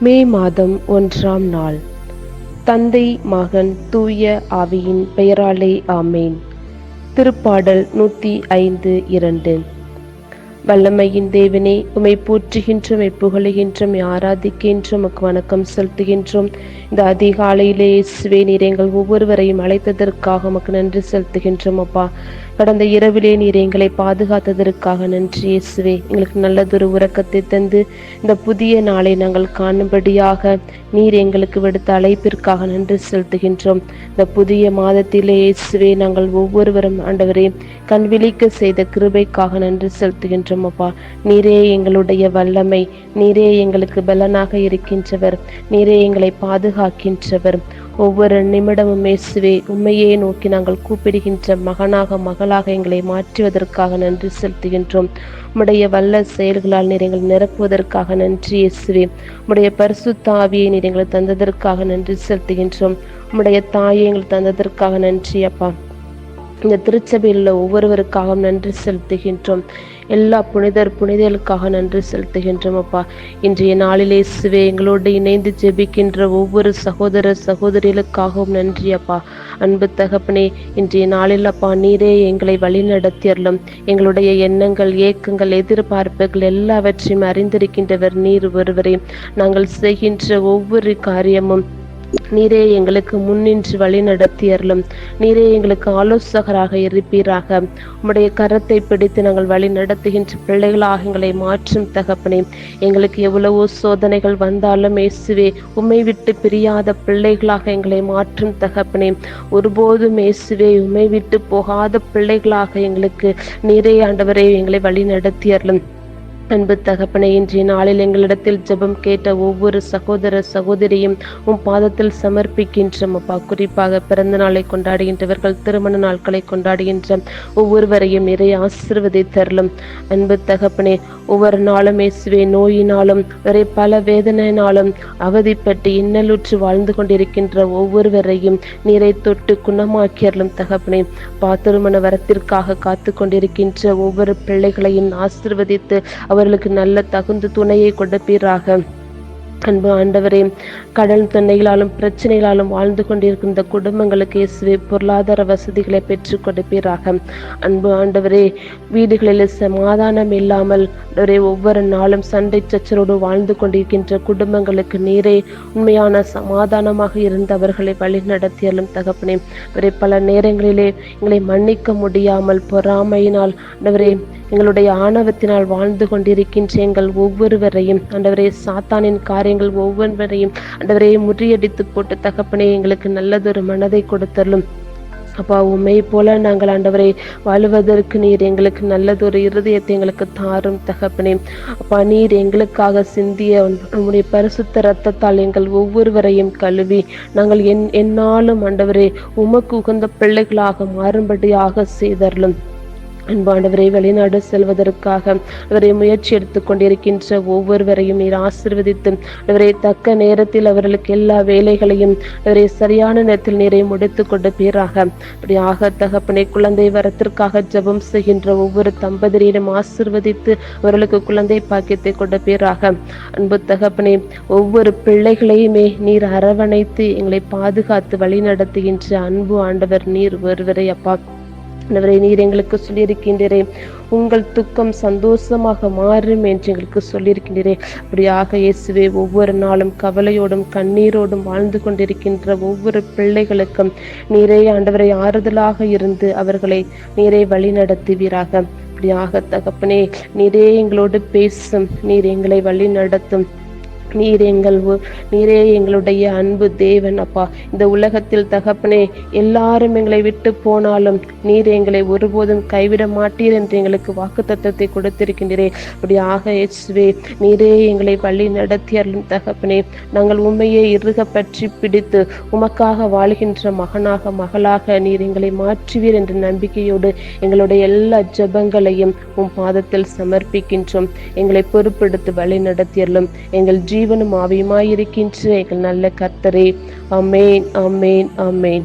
மே மாதம் ஒன்றாம் நாள். தந்தை மகன் தூய ஆவியின் பெயராலே ஆமேன். திருப்பாடல் நூற்றி ஐந்து இரண்டு. வல்லமையின் தேவனே உமை போற்றுகின்றோம் புகழுகின்றோம் ஆராதிக்கின்றோம் உமக்கு வணக்கம் செலுத்துகின்றோம். இந்த அதிகாலையிலே இயேசுவே நீர் எங்கள் ஒவ்வொருவரையும் அழைத்ததற்காக உமக்கு நன்றி செலுத்துகின்றோம் அப்பா. கடந்த இரவிலே நீர் எங்களை பாதுகாத்ததற்காக நன்றி இயேசுவே. எங்களுக்கு நல்லதொரு உறக்கத்தை தந்து இந்த புதிய நாளை நாங்கள் காணும்படியாக நீர் எங்களுக்கு விடுத்த அழைப்பிற்காக நன்றி செலுத்துகின்றோம். இந்த புதிய மாதத்திலே இயேசுவே நாங்கள் ஒவ்வொருவரும் ஆண்டவரே கண்விழிக்க செய்த கிருபைக்காக நன்றி செலுத்துகின்றோம் அப்பா நீரே எங்களுடைய வல்லமை. நீரே எங்களுக்கு பலனாக இருக்கின்றவர். நீரே எங்களை பாதுகாக்கின்றவர். ஒவ்வொரு நிமிடமும் இயேசுவே உண்மையே நோக்கி நாங்கள் கூப்பிடுகின்ற மகனாக மகளாக எங்களை மாற்றுவதற்காக நன்றி செலுத்துகின்றோம். உம்முடைய வல்ல செயல்களால் நீர் எங்களை நிரப்புவதற்காக நன்றி இயேசுவே. உம்முடைய பரிசுத்தாவியை நீர் எங்களை தந்ததற்காக நன்றி செலுத்துகின்றோம். உம்முடைய தாயை எங்களுக்கு தந்ததற்காக நன்றி அப்பா. இந்த திருச்சபையில் உள்ள ஒவ்வொருவருக்காகவும் நன்றி செலுத்துகின்றோம். எல்லா புனிதர் புனிதர்களுக்காக நன்றி செலுத்துகின்றோம் அப்பா. இன்றைய நாளிலே சிவே எங்களோடு இணைந்து ஜெபிக்கின்ற ஒவ்வொரு சகோதர சகோதரிகளுக்காகவும் நன்றி அப்பா. அன்பு தகப்பனே இன்றைய நாளில் அப்பா நீரே எங்களை வழிநடத்தியறலும் எங்களுடைய எண்ணங்கள் ஏக்கங்கள் எதிர்பார்ப்புகள் எல்லாவற்றையும் அறிந்திருக்கின்றவர் நீர் ஒருவரே. நாங்கள் செய்கின்ற ஒவ்வொரு காரியமும் நீரே எங்களுக்கு முன்னின்று வழி நடத்தியறலும் நீரே எங்களுக்கு ஆலோசகராக இருப்பீராக. உம்முடைய கரத்தை பிடித்து நாங்கள் வழி நடத்துகின்ற பிள்ளைகளாக எங்களை மாற்றும் தகப்பனே. எங்களுக்கு எவ்வளவோ சோதனைகள் வந்தாலும் இயேசுவே உம்மை விட்டு பிரியாத பிள்ளைகளாக எங்களை மாற்றும் தகப்பனே. ஒருபோதும் இயேசுவே உம்மை விட்டு போகாத பிள்ளைகளாக எங்களுக்கு நீரே ஆண்டவரே எங்களை வழி நடத்தி அருளும் அன்பு தகப்பனை இன்றைய நாளில் எங்களிடத்தில் ஜெபம் கேட்ட ஒவ்வொரு சகோதர சகோதரியும் உன் பாதத்தில் சமர்ப்பிக்கின்றோம் அப்பா குறிப்பாக பிறந்த நாளை கொண்டாடுகின்றவர்கள் திருமண நாட்களை கொண்டாடுகின்ற ஒவ்வொருவரையும் நிறைய ஆசிர்வதித்தரலும். அன்பு தகப்பனே ஒவ்வொரு நாளும் இயேசுவே நோயினாலும் ஒரே பல வேதனையினாலும் அவதிப்பட்டு இன்னலுற்று வாழ்ந்து கொண்டிருக்கின்ற ஒவ்வொருவரையும் நீரை தொட்டு குணமாக்கியறலும் தகப்பனே. பா திருமண வரத்திற்காக காத்து கொண்டிருக்கின்ற ஒவ்வொரு பிள்ளைகளையும் ஆசிர்வதித்து அவர்களுக்கு நல்ல தகுந்த துணையை கொடுப்பீராக. அன்பு ஆண்டவரே கடல் தொன்னைகளாலும் பிரச்சனைகளாலும் வாழ்ந்து கொண்டிருக்கின்ற குடும்பங்களுக்கு இயேசுவே பொருளாதார வசதிகளை பெற்றுக் கொடுப்பீராக. அன்பு ஆண்டவரே வீடுகளில் சமாதானம் இல்லாமல் ஒவ்வொரு நாளும் சண்டை சச்சரோடு வாழ்ந்து கொண்டிருக்கின்ற குடும்பங்களுக்கு நீரே உண்மையான சமாதானமாக இருந்தவர்களை வழி நடத்தியாலும் தகப்பனே. அவரை பல நேரங்களிலே எங்களை மன்னிக்க முடியாமல் பொறாமையினால் அவரே எங்களுடைய ஆணவத்தினால் வாழ்ந்து கொண்டிருக்கின்ற எங்கள் ஒவ்வொருவரையும். அண்டவரே சாத்தானின் காரியங்கள் ஒவ்வொருவரையும் ஆண்டவரே முறியடித்து போட்டு தகப்பனே எங்களுக்கு நல்லதொரு மனதை கொடுத்தரலும் அப்பா உண்மை போல நாங்கள் ஆண்டவரை வாழுவதற்கு நீர் எங்களுக்கு நல்லதொரு இருதயத்தை எங்களுக்கு தாரும் தகப்பனே. அப்பா நீர் எங்களுக்காக சிந்திய உங்களுடைய பரிசுத்த ரத்தத்தால் எங்கள் ஒவ்வொருவரையும் கழுவி. நாங்கள் என் என்னாலும் ஆண்டவரே உமக்கு உகந்த பிள்ளைகளாக மாறும்படியாக செய்தரலும் அன்பாண்டவரை வெளிநாடு செல்வதற்காக அவரை முயற்சி எடுத்துக் கொண்டிருக்கின்ற ஒவ்வொருவரையும் நீர் ஆசிர்வதித்து அவரை தக்க நேரத்தில் அவர்களுக்கு எல்லா வேலைகளையும் அவரை சரியான நேரத்தில் நீரை முடித்து கொண்டு பேராக அப்படியாக தகப்பனை குழந்தை வரத்திற்காக ஜபம் செய்கின்ற ஒவ்வொரு தம்பதியரையும் ஆசிர்வதித்து அவர்களுக்கு குழந்தை பாக்கியத்தை கொண்ட பேராக அன்பு தகப்பனை ஒவ்வொரு பிள்ளைகளையுமே நீர் அரவணைத்து எங்களை பாதுகாத்து வழி நடத்துகின்ற அன்பு ஆண்டவர் நீர் ஒருவரை அப்பா. ஆண்டவரை நீர் எங்களுக்கு சொல்லியிருக்கின்றே உங்கள் துக்கம் சந்தோஷமாக மாறும் என்று எங்களுக்கு சொல்லியிருக்கின்றே அப்படியாக இயேசுவே ஒவ்வொரு நாளும் கவலையோடும் கண்ணீரோடும் வாழ்ந்து கொண்டிருக்கின்ற ஒவ்வொரு பிள்ளைகளுக்கும் நீரே ஆண்டவரை ஆறுதலாக இருந்து அவர்களை நீரே வழி நடத்துவீராக அப்படியாக தகப்பனே நீரே எங்களோடு பேசும் நீர் எங்களை வழி நடத்தும் நீர் எங்கள் நீரே எங்களுடைய அன்பு தேவன் அப்பா. இந்த உலகத்தில் தகப்பனே எல்லாரும் எங்களை விட்டு போனாலும் நீர் எங்களை ஒருபோதும் கைவிட மாட்டீர் என்று எங்களுக்கு வாக்கு தத்துவத்தை கொடுத்திருக்கின்றே அப்படி ஆக எச்வே நீரே எங்களை வழி நடத்தியர்களும் தகப்பனே. நாங்கள் உண்மையை இறுக பற்றி பிடித்து உமக்காக வாழ்கின்ற மகனாக மகளாக நீர் எங்களை மாற்றுவீர் என்ற நம்பிக்கையோடு எங்களுடைய எல்லா ஜபங்களையும் உன் பாதத்தில் சமர்ப்பிக்கின்றோம். எங்களை பொறுப்பெடுத்து வழி நடத்தியர்களும் எங்கள் ஜீவனும் ஆவியுமாயிருக்கின்ற எங்கள் நல்ல கர்த்தரே. அமேன் அமேன் அமேன்